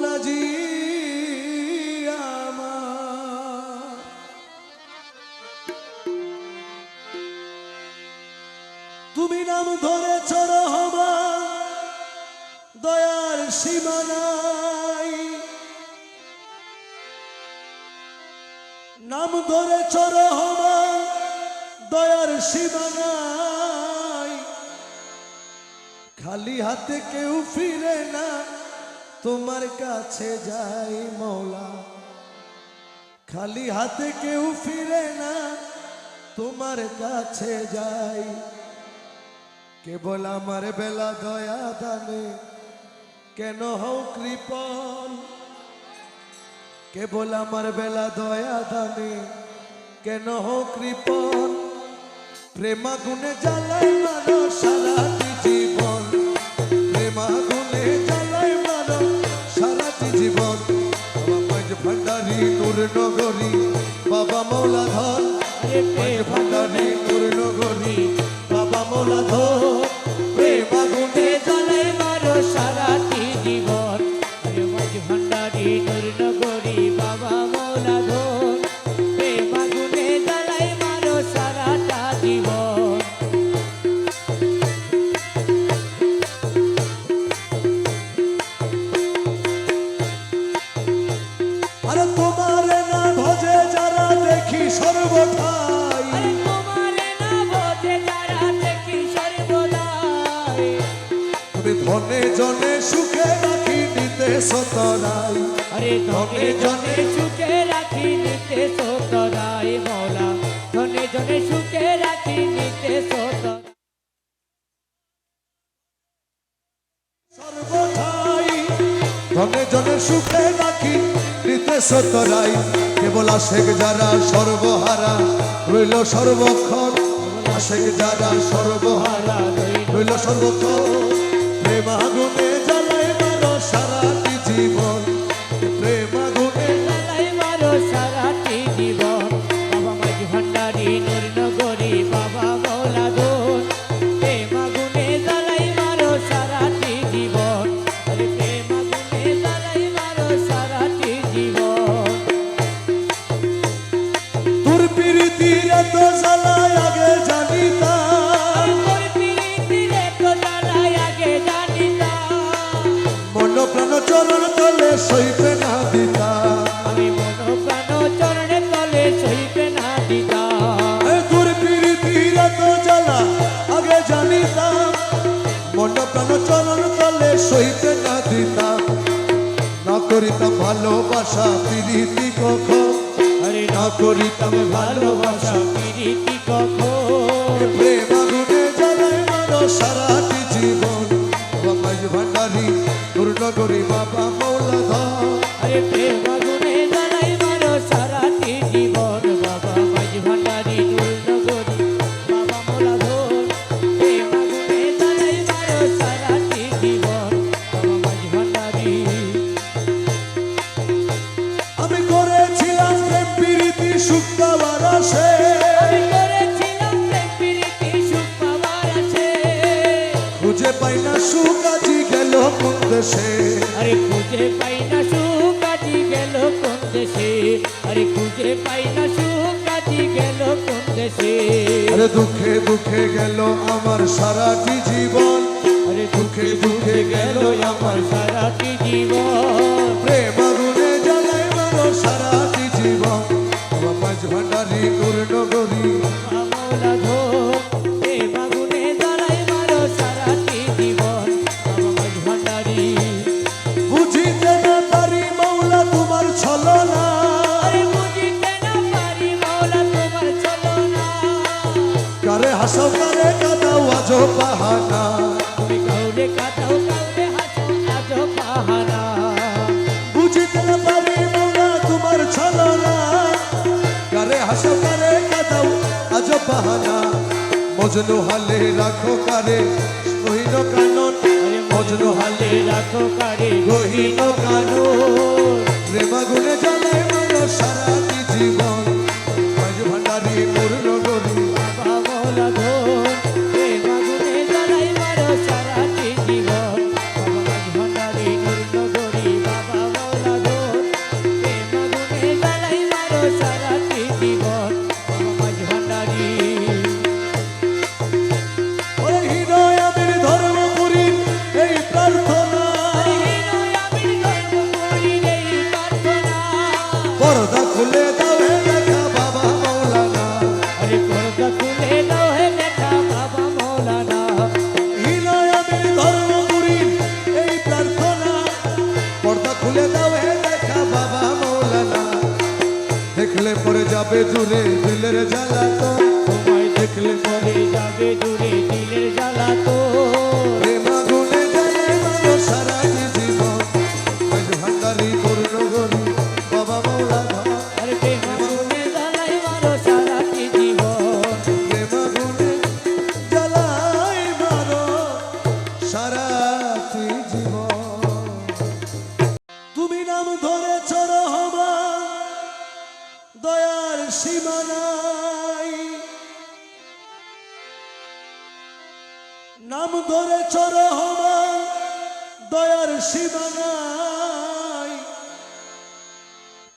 মৌলাজি তুমি নাম ধরেছ রহমান, দয়ার সীমানাই নাম ধরেছ রহমান, দয়ার সীমানাই খালি হাতে কেউ ফিরে না তোমার কাছে যাই মৌলা। খালি হাতে কেউ ফিরে না, তোমার কাছে যাই। কেবল আমার বেলা দয়া দানে, কেন হও কৃপণ? কেবল আমার বেলা দয়া দানে, কেন হও কৃপণ? প্রেমা গুণে জ্বালায় মানো সারাটি ধনে জনে সুখে রাখি নিতে সতরাই মৌলা ধনে জনে সুখে রাখি নিতে ধনে জনে সুখে রাখি নিতে সতরাই কেবল যারা সর্বহারা, রইল সর্বক্ষণ। যারা সর্বহারা, রইল সর্বক্ষণ। প্রেমাগুনে আগে জানিতাম মন প্রাণ চরণ তলে সইবে না দিতাম। না করিতাম ভালোবাসা প্রীতি কখন? আরে না করিতাম ভালোবাসা পিরিতি কখন? প্রেম আগুনে জ্বালায় মারো সারাটি জীবন। বাবা মাঝ ভান্ডারি দুর্নগরী বাবা মৌলা খুঁজে পাই না সুখ আজি গেল কোন দেশে? আরে খুঁজে পাই না সুখ আজি গেল কোন দেশে? আরে খুঁজে পাই না সুখ আজি গেল কোন দেশে? আরে দুঃখে দুঃখে গেল আমার সারাটি জীবন। আরে দুঃখে দুঃখে গেল আমার সারাটি জীবন। কারে হাসাও কারে আজো পাহানা তুমি কাউরে কাটাও কাউরে হাসো আজো পাহারা। বুঝিতে না পারি মৌলা তোমার ছলনা। কারে হাসাও কারে কাদাও আজো পাহানা মজনু হালে রাখো কারে কহিন কানন। মজনু হালে রাখো কারে গহীন কানুন। খুলে দাও হে দেখা বাবা মৌলানা দেখলে পরে যাবে দূরে দিলের জ্বালা তো তোমায় দেখলে পরে যাবে দূরে দিলের জ্বালা তো প্রেমা গুনে জানে মানুষ সারা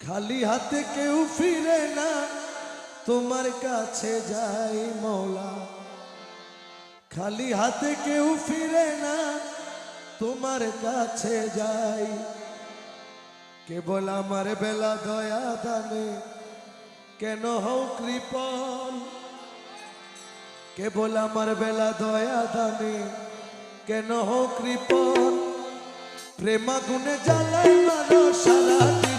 খালি হাতে কেউ ফিরে না। তোমার কাছে যাই মৌলা। খালি হাতে কেউ ফিরে না। তোমার কাছে যাই। কেবল আমার বেলা দয়া দানে। কেন হও কৃপণ? কেবল আমার বেলা দয়া দানে। কেন হও কৃপণ? প্রেমা গুনে জ্বালাই মানো সারাটি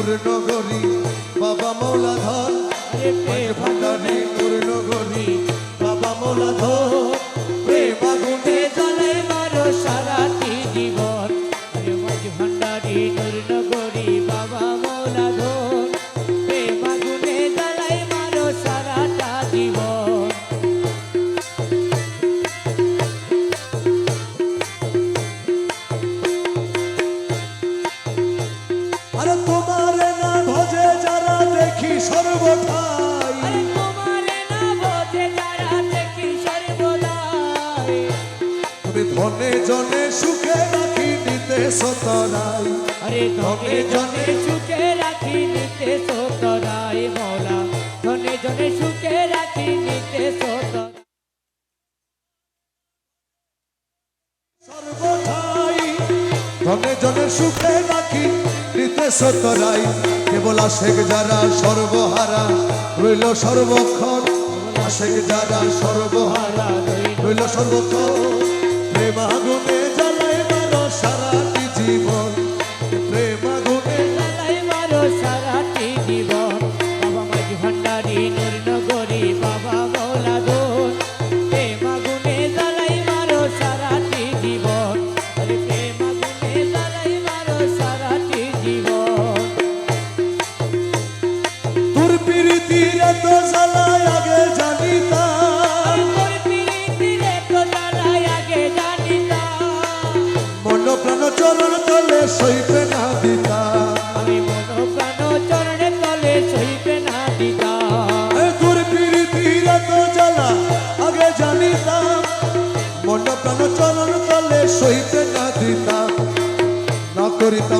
নগরী বাবা প্রেম বাবা মৌলা ধর প্রেমা গুনে মারো সারাটি জীবন আরে মাঝ ভান্ডারি বাবা মৌলা প্রেম আগুনে মারো সারাটা জীবন সুখে রাখি নিতে সতরাই আরে ধনে জনে সুখে রাখি নিতে সতরাই মৌলা ধনে জনে সুখে রাখি নিতে সর্বঠাই ধনে জনে সুখে রাখি নিতে সতরাই কেবল আশেক যারা সর্বহারা রইল সর্বক্ষণ। আশেক যারা সর্বহারা রইল সর্বক্ষণ।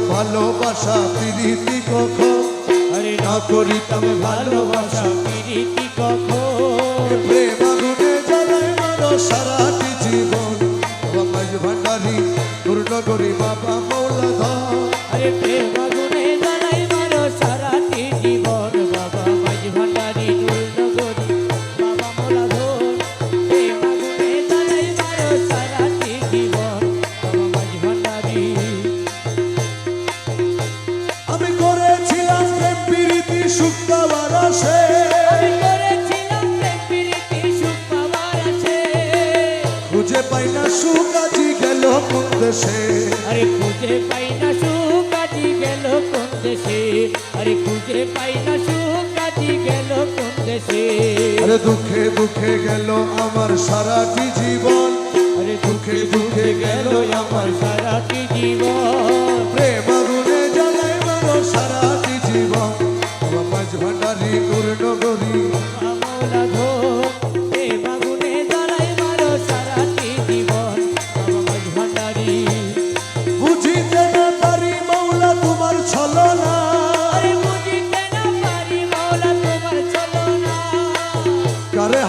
ভালোবাসা প্রীতি কখন? আরে না করিতাম ভালোবাসা পিরিতি কখন? প্রেম আগুনে জ্বালায় মানো সারাটি জীবন। বাবা ভাই ভান্ডারি পূর্ণগরী বাবা মৌলা ধর আরে প্রেম দেশে। আরে খুঁজে পাই না সুখ আজি গেল কোন দেশে? আরে দুঃখে দুঃখে গেল আমার সারাটি জীবন। আরে দুঃখে দুঃখে গেল আমার সারাটি জীবন। প্রেম আগুনে জ্বালায় মারো সারাটি জীবন। বাবা মাঝ ভান্ডারি নগরী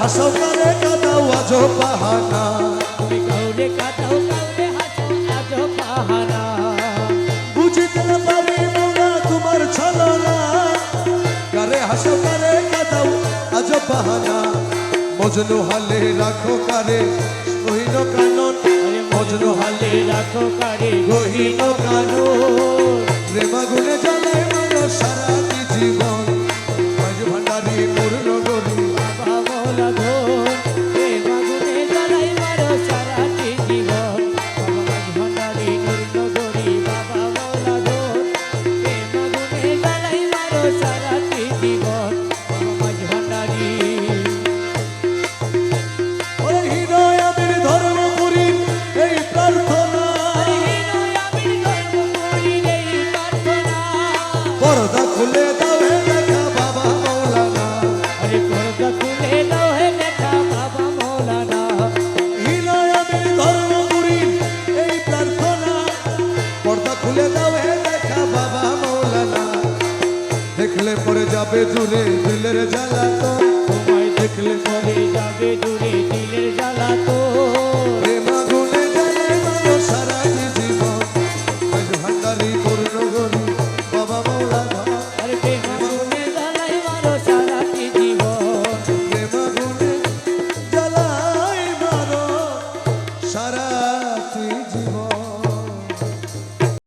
কারে হাসাও কারে কাদাও আজ পাহানা তুমি কাউরে কাটাও কাউরে হাসো আজ পাহারা। বুঝিতে না পারি মৌলা তোমার ছলনা। কারে কাদাও আজ পাহানা মজনু হালে রাখো কারে সহিন কানন। মজনু হালে রাখো কারে গহীন কানো প্রেমাগুনে জ্বালায় বাবা দেখলে পরে যাবে দূরে দিলের জ্বালাতন তোমায় দেখলে পরে যাবে দূরে